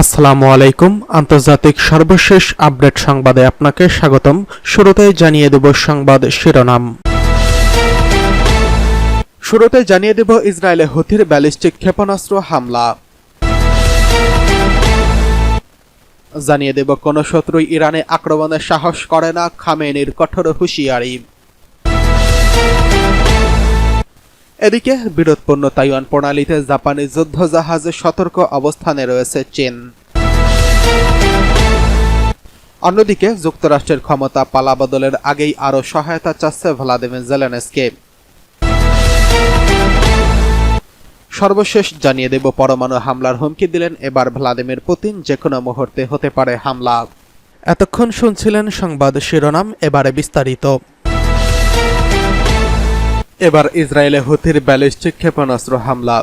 আসসালামু আলাইকুম। আন্তর্জাতিক সর্বশেষ আপডেট সংবাদে আপনাকে স্বাগতম। শুরুতেই জানিয়ে দেব সংবাদ শিরোনাম। শুরুতে জানিয়ে দেব ইসরায়েলে হুথির ব্যালিস্টিক ক্ষেপণাস্ত্র হামলা। জানিয়ে দেব কোন শত্রুই ইরানে আক্রমণের সাহস করে না, খামেনির কঠোর হুঁশিয়ারি। এদিকে বিরোধপূর্ণ তাইওয়ান প্রণালীতে জাপানি যুদ্ধজাহাজে সতর্ক অবস্থানে রয়েছে চীন। অন্যদিকে যুক্তরাষ্ট্রের ক্ষমতা পালাবদলের আগেই আরও সহায়তা চাচ্ছে ভ্লাদিমির জেলেনস্কে। সর্বশেষ জানিয়ে দেব, পরমাণু হামলার হুমকি দিলেন এবার ভ্লাদিমির পুতিন যে কোনো মুহূর্তে হতে পারে হামলা। এতক্ষণ শুনছিলেন সংবাদ শিরোনাম, এবারে বিস্তারিত। এবার ইসরায়েলে হুথির ব্যালিস্টিক ক্ষেপণাস্ত্র হামলা।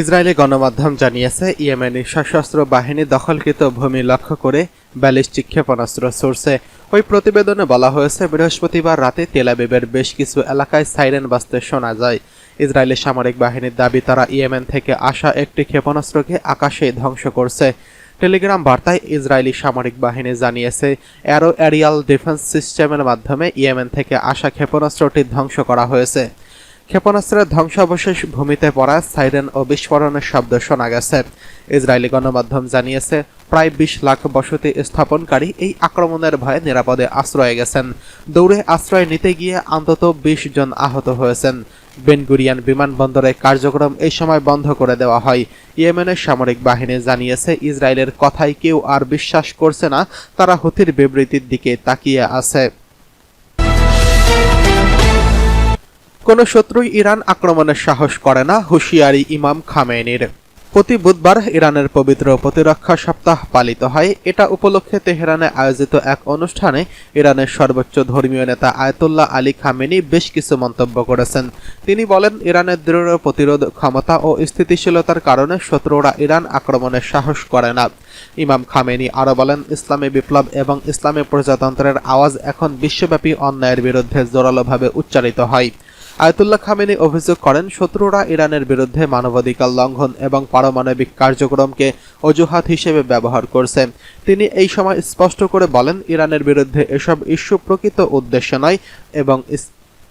ইসরায়েলি গণমাধ্যম জানিয়েছে, ইয়েমেনি সশস্ত্র বাহিনী দখলকৃত ভূমি লক্ষ্য করে ব্যালিস্টিক ক্ষেপণাস্ত্র ছড়ছে। ওই প্রতিবেদনে বলা হয়েছে, বৃহস্পতিবার রাতে তেলাবিবের বেশ কিছু এলাকায় সাইরেন বাজতে শোনা যায়। ইসরায়েলি সামরিক বাহিনীর দাবি, তারা ইয়েমেন থেকে আসা একটি ক্ষেপণাস্ত্রকে আকাশে ধ্বংস করছে। টেলিগ্রাম বার্তায় ইসরায়েলি সামরিক বাহিনী জানিয়েছে, অ্যারো এরিয়াল ডিফেন্স সিস্টেমের মাধ্যমে ইয়েমেন থেকে আসা ক্ষেপণাস্ত্রটি ধ্বংস করা হয়েছে। ক্ষেপণাস্ত্রের ধ্বংসাবশেষ ভূমিতে পড়া সাইরেন ও বিস্ফোরণের শব্দ শোনা গেছে। ইসরায়েলি গণমাধ্যম জানিয়েছে, প্রায় বিশ লাখ বসতি স্থাপনকারী এই আক্রমণের ভয়ে নিরাপদে আশ্রয়ে গেছেন। দৌড়ে আশ্রয় নিতে গিয়ে অন্তত বিশ জন আহত হয়েছেন। বেনগুরিয়ান বিমানবন্দরে কার্যক্রম এই সময় বন্ধ করে দেওয়া হয়। ইয়েমেনের সামরিক বাহিনী জানিয়েছে, ইসরায়েলের কথাই কেউ আর বিশ্বাস করছে না, তারা হুতির বিবৃতির দিকে তাকিয়ে আছে। কোন শত্রুই ইরান আক্রমণের সাহস করে না, হুঁশিয়ারি ইমাম খামেনির। প্রতি বুধবার ইরানের পবিত্র প্রতিরক্ষা সপ্তাহ পালিত হয়। এটা উপলক্ষে তেহরানে আয়োজিত এক অনুষ্ঠানে ইরানের সর্বোচ্চ ধর্মীয় নেতা আয়তুল্লাহ আলী খামেনি বেশ কিছু মন্তব্য করেছেন। তিনি বলেন, ইরানের দৃঢ় প্রতিরোধ ক্ষমতা ও স্থিতিশীলতার কারণে শত্রুরা ইরান আক্রমণের সাহস করে না। ইমাম খামেনি আরও বলেন, ইসলামী বিপ্লব এবং ইসলামী প্রজাতন্ত্রের আওয়াজ এখন বিশ্বব্যাপী অন্যায়ের বিরুদ্ধে জোরালোভাবে উচ্চারিত হয়। আয়তুল্লাহ খামেনি অভিযোগ করেন, শত্রুরা ইরানের বিরুদ্ধে মানবাধিকার লঙ্ঘন এবং পারমাণবিক কার্যক্রমকে অজুহাত হিসেবে ব্যবহার করছে। তিনি এই সময় স্পষ্ট করে বলেন, ইরানের বিরুদ্ধে এসব ইস্যু প্রকৃত উদ্দেশ্য নয় এবং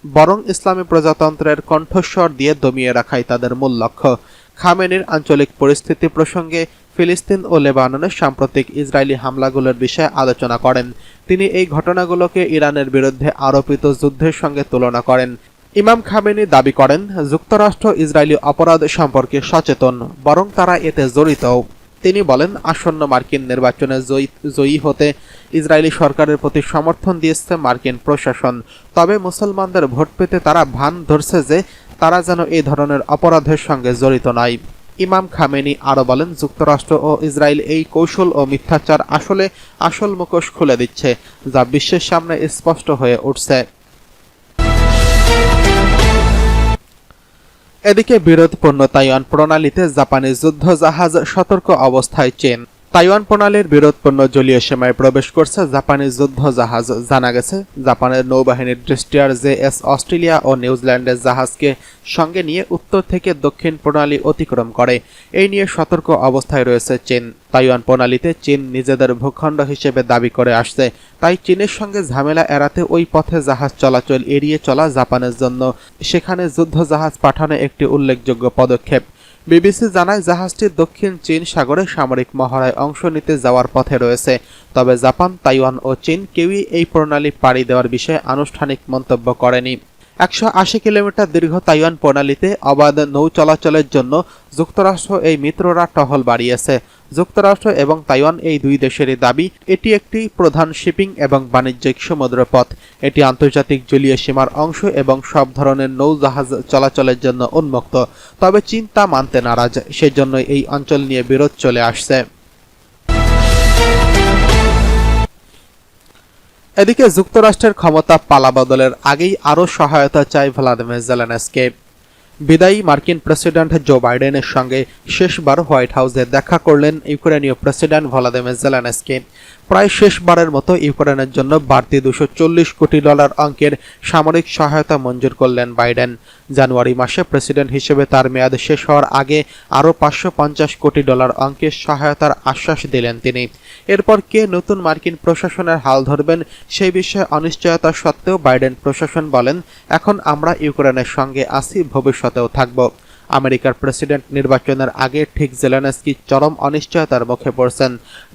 বরং ইসলামী প্রজাতন্ত্রের কণ্ঠস্বর দিয়ে দমিয়ে রাখাই তাদের মূল লক্ষ্য। খামেনির আঞ্চলিক পরিস্থিতি প্রসঙ্গে ফিলিস্তিন ও লেবাননের সাম্প্রতিক ইসরায়েলি হামলাগুলোর বিষয়ে আলোচনা করেন। তিনি এই ঘটনাগুলোকে ইরানের বিরুদ্ধে আরোপিত যুদ্ধের সঙ্গে তুলনা করেন। ইমাম খামেনি দাবি করেন, যুক্তরাষ্ট্র ইসরায়েলি অপরাধ সম্পর্কে সচেতন, বরং তারা এতে জড়িত। তিনি বলেন, আসন্ন মার্কিন নির্বাচনে জয়ী হতে ইসরায়েলি সরকারের প্রতি সমর্থন দিয়েছে মার্কিন প্রশাসন। তবে মুসলমানদের ভোট পেতে তারা ভান ধরছে যে, তারা যেন এই ধরনের অপরাধের সঙ্গে জড়িত নয়। ইমাম খামেনি আরও বলেন, যুক্তরাষ্ট্র ও ইসরায়েল এই কৌশল ও মিথ্যাচার আসলে আসল মুখোশ খুলে দিচ্ছে, যা বিশ্বের সামনে স্পষ্ট হয়ে উঠছে। এদিকে বিরোধপূর্ণ তাইওয়ান প্রণালীতে জাপানি যুদ্ধ জাহাজ সতর্ক অবস্থায় চীন। তাইওয়ান প্রণালীর বিরোধপূর্ণ জলীয় সীমায় প্রবেশ করছে জাপানি যুদ্ধ জাহাজ জানা গেছে, জাপানের নৌবাহিনীর ড্রিস্টিয়ার জে এস অস্ট্রেলিয়া ও নিউজিল্যান্ডের জাহাজকে সঙ্গে নিয়ে উত্তর থেকে দক্ষিণ প্রণালী অতিক্রম করে। এই নিয়ে সতর্ক অবস্থায় রয়েছে চীন। তাইওয়ান প্রণালীতে চীন নিজেদের ভূখণ্ড হিসেবে দাবি করে আসছে। তাই চীনের সঙ্গে ঝামেলা এড়াতে ওই পথে জাহাজ চলাচল এড়িয়ে চলা জাপানের জন্য। সেখানে যুদ্ধ জাহাজ পাঠানো একটি উল্লেখযোগ্য পদক্ষেপ। বিবিসি জানায় জাহাজটি দক্ষিণ চীন সাগরে সামরিক মহড়ায় অংশ নিতে যাওয়ার পথে রয়েছে। তবে জাপান, তাইওয়ান ও চীন কেউই এই প্রণালী পাড়ি দেওয়ার বিষয়ে আনুষ্ঠানিক মন্তব্য করেনি। একশো আশি কিলোমিটার দীর্ঘ তাইওয়ান প্রণালীতে অবাধ নৌ চলাচলের জন্য যুক্তরাষ্ট্র এই মিত্ররা টহল বাড়িয়েছে। যুক্তরাষ্ট্র এবং তাইওয়ান এই দুই দেশেরই দাবি, এটি একটি প্রধান শিপিং এবং বাণিজ্যিক সমুদ্র পথ এটি আন্তর্জাতিক জলীয় সীমার অংশ এবং সব ধরনের নৌজাহাজ চলাচলের জন্য উন্মুক্ত। তবে চীন তা মানতে নারাজ সেজন্য এই অঞ্চল নিয়ে বিরোধ চলে আসছে। এদিকে যুক্তরাষ্ট্রের ক্ষমতা পালা বদলের আগেই আরও সহায়তা চায় ভ্লাদিমির জেলেনস্কে। বিদায়ী মার্কিন প্রেসিডেন্ট জো বাইডেনের সঙ্গে শেষবার হোয়াইট হাউসে দেখা করলেন ইউক্রেনীয় প্রেসিডেন্ট ভলাদিমির জেলেনস্কি। প্রায় শেষবারের মতো ইউক্রেনের জন্য বাড়তি দুশো কোটি ডলার অঙ্কের সামরিক সহায়তা মঞ্জুর করলেন বাইডেন। জানুয়ারি মাসে প্রেসিডেন্ট হিসেবে তার মেয়াদ শেষ হওয়ার আগে আরও পাঁচশো পঞ্চাশ কোটি ডলার অঙ্কের সহায়তার আশ্বাস দিলেন তিনি। এরপর কে নতুন মার্কিন প্রশাসনের হাল ধরবেন সেই বিষয়ে অনিশ্চয়তা সত্ত্বেও বাইডেন প্রশাসন বলেন, এখন আমরা ইউক্রেনের সঙ্গে আছি ভবিষ্যতেও থাকব। আমেরিকার প্রেসিডেন্ট নির্বাচনের আগে ঠিক জেলেনস্কি চরম অনিশ্চয়তার মুখে পড়ছেন।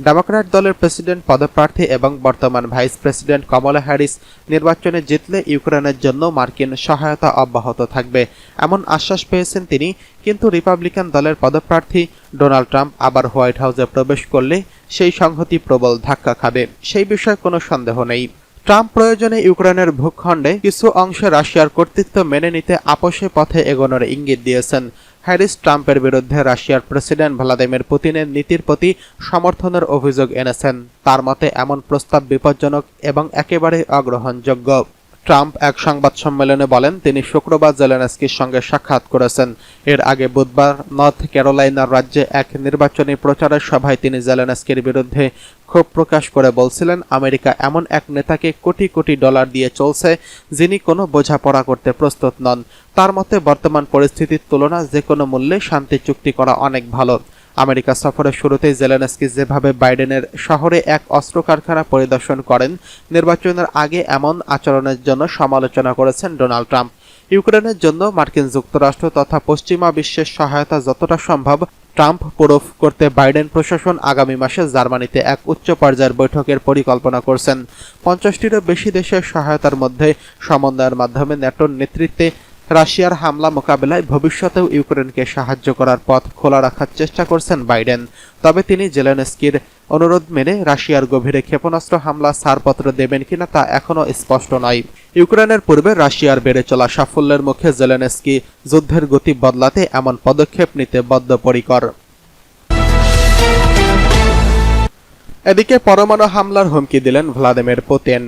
ডেমোক্র্যাট দলের প্রেসিডেন্ট পদপ্রার্থী এবং বর্তমান ভাইস প্রেসিডেন্ট কমলা হ্যারিস নির্বাচনে জিতলে ইউক্রেনের জন্য মার্কিন সহায়তা অব্যাহত থাকবে। এমন আশ্বাস পেয়েছেন তিনি, কিন্তু রিপাবলিকান দলের পদপ্রার্থী ডোনাল্ড ট্রাম্প আবার হোয়াইট হাউসে প্রবেশ করলে সেই সংহতি প্রবল ধাক্কা খাবে। সেই বিষয়ে কোনো সন্দেহ নেই। ট্রাম্প প্রয়োজনে ইউক্রেনের ভূখণ্ডে কিছু অংশে রাশিয়ার কর্তৃত্ব মেনে নিতে আপোষে পথে এগোনোর ইঙ্গিত দিয়েছেন। হ্যারিস ট্রাম্পের বিরুদ্ধে রাশিয়ার প্রেসিডেন্ট ভ্লাদিমির পুতিনের নীতির প্রতি সমর্থনের অভিযোগ এনেছেন। তার মতে, এমন প্রস্তাব বিপজ্জনক এবং একেবারে অগ্রহণযোগ্য। ট্রাম্প এক সংবাদ সম্মেলনে বলেন, তিনি শুক্রবার জেলেনস্কির সঙ্গে সাক্ষাৎ করেছেন। এর আগে বুধবার নর্থ ক্যারোলাইনার রাজ্যে এক নির্বাচনী প্রচারের সভায় তিনি জেলেনস্কির বিরুদ্ধে ক্ষোভ প্রকাশ করে বলছিলেন, আমেরিকা এমন এক নেতাকে কোটি কোটি ডলার দিয়ে চলছে, যিনি কোনো বোঝাপড়া করতে প্রস্তুত নন। তার মতে, বর্তমান পরিস্থিতির তুলনা যে কোনো মূল্যে শান্তি চুক্তি করা অনেক ভালো। আমেরিকা সফরের শুরুতেই জেলেনস্কি যেভাবে বাইডেনের শহরে এক অস্ত্র কারখানা পরিদর্শন করেন, নির্বাচনের আগে এমন আচরণের জন্য সমালোচনা করেছেন ডোনাল্ড ট্রাম্প। ইউক্রেনের জন্য মার্কিন যুক্তরাষ্ট্র তথা পশ্চিমা বিশ্বের সহায়তা যতটা সম্ভব ট্রাম্প প্রুফ করতে বাইডেন প্রশাসন আগামী মাসে জার্মানিতে এক উচ্চ পর্যায়ের বৈঠকের পরিকল্পনা করছেন। পঞ্চাশটিরও বেশি দেশের সহায়তার মধ্যে সমন্বয়ের মাধ্যমে ন্যাটোর নেতৃত্বে রাশিয়ার হামলা মোকাবেলায় ভবিষ্যতেও ইউক্রেনকে সাহায্য করার পথ খোলা রাখার চেষ্টা করছেন বাইডেন। তবে তিনি জেলেনস্কির অনুরোধ মেনে রাশিয়ার গভীরে ক্ষেপণাস্ত্র হামলা ছাড়পত্র দেবেন কিনা তা এখনও স্পষ্ট নয়। ইউক্রেনের পূর্বে রাশিয়ার বেড়ে চলা সাফল্যের মুখে জেলেনস্কি যুদ্ধের গতি বদলাতে এমন পদক্ষেপ নিতে বদ্ধপরিকর। এদিকে পরমাণু হামলার হুমকি দিলেন ভ্লাদিমির পুতিন।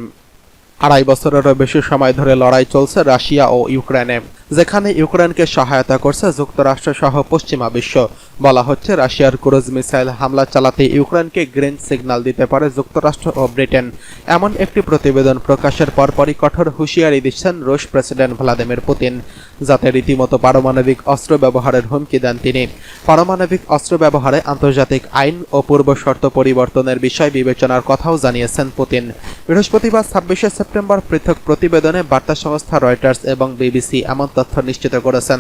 আড়াই বছরেরও বেশি সময় ধরে লড়াই চলছে রাশিয়া ও ইউক্রেনে। যেখানে ইউক্রেনকে সহায়তা করছে যুক্তরাষ্ট্র সহ পশ্চিমা বিশ্ব। বলা হচ্ছে, রাশিয়ার ক্রুজ মিসাইল হামলা চালাতে ইউক্রেনকে গ্রিন সিগন্যাল দিতে পারে যুক্তরাষ্ট্র ও ব্রিটেন। এমন একটি প্রতিবেদন প্রকাশের পরপরই কঠোর হুঁশিয়ারি দিচ্ছেন রুশ প্রেসিডেন্ট ভ্লাদিমির পুতিন, যাতে রীতিমতো পারমাণবিক অস্ত্র ব্যবহারের হুমকি দেন তিনি। পারমাণবিক অস্ত্র ব্যবহারে আন্তর্জাতিক আইন ও পূর্ব শর্ত পরিবর্তনের বিষয় বিবেচনার কথাও জানিয়েছেন পুতিন। বৃহস্পতিবার ছাব্বিশে সেপ্টেম্বর পৃথক প্রতিবেদনে বার্তা সংস্থা রয়টার্স এবং বিবিসি এমন তথ্য নিশ্চিত করেছেন।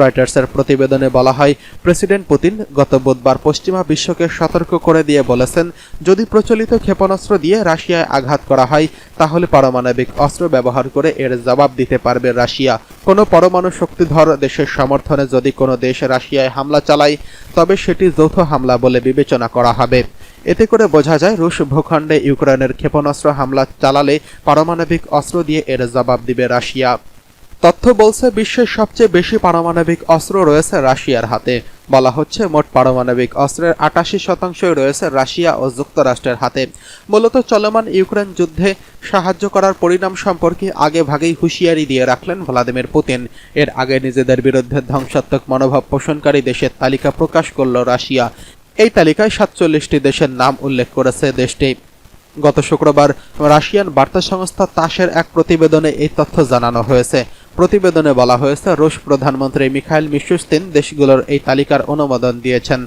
রয়টার্সের প্রতিবেদনে বলা হয়, প্রেসিডেন্ট পুতিন গত বুধবার পশ্চিমা বিশ্বকে সতর্ক করে দিয়ে বলেছেন, যদি প্রচলিত ক্ষেপণাস্ত্র দিয়ে রাশিয়ায় আঘাত করা হয়, তাহলে পারমাণবিক অস্ত্র ব্যবহার করে এর জবাব দিতে পারবে রাশিয়া। কোনো পরমাণু শক্তিধর দেশের সমর্থনে যদি কোনো দেশ রাশিয়ায় হামলা চালায়, তবে সেটি যৌথ হামলা বলে বিবেচনা করা হবে। এতে করে বোঝা যায়, রুশ ভূখণ্ডে ইউক্রেনের ক্ষেপণাস্ত্র হামলা চালালে পারমাণবিক অস্ত্র দিয়ে এর জবাব দিবে রাশিয়া। তথ্য বলছে বিশ্বের সবচেয়ে বেশি পারমাণবিক অস্ত্র রয়েছে রাশিয়ার হাতে। বলা হচ্ছে, মোট পারমাণবিক অস্ত্রের আটাশি শতাংশই রয়েছে রাশিয়া ও যুক্তরাষ্ট্রের হাতে। মূলত চলমান ইউক্রেন যুদ্ধে সাহায্য করার পরিণাম সম্পর্কে আগে ভাগেই হুঁশিয়ারি দিয়ে রাখলেন ভ্লাদিমির পুতিন। এর আগে নিজেদের বিরুদ্ধে ধ্বংসাত্মক মনোভাব পোষণকারী দেশের তালিকা প্রকাশ করল রাশিয়া। এই তালিকায় সাতচল্লিশটি দেশের নাম উল্লেখ করেছে দেশটি। গত শুক্রবার রাশিয়ান বার্তা সংস্থা তাসের এক প্রতিবেদনে এই তথ্য জানানো হয়েছে। প্রতিবেদনে বলা হয়েছে রুশ প্রধানমন্ত্রী মিখাইল মিশুস্তিন দেশগুলোর এই তালিকার অনুমোদন দিয়েছেন।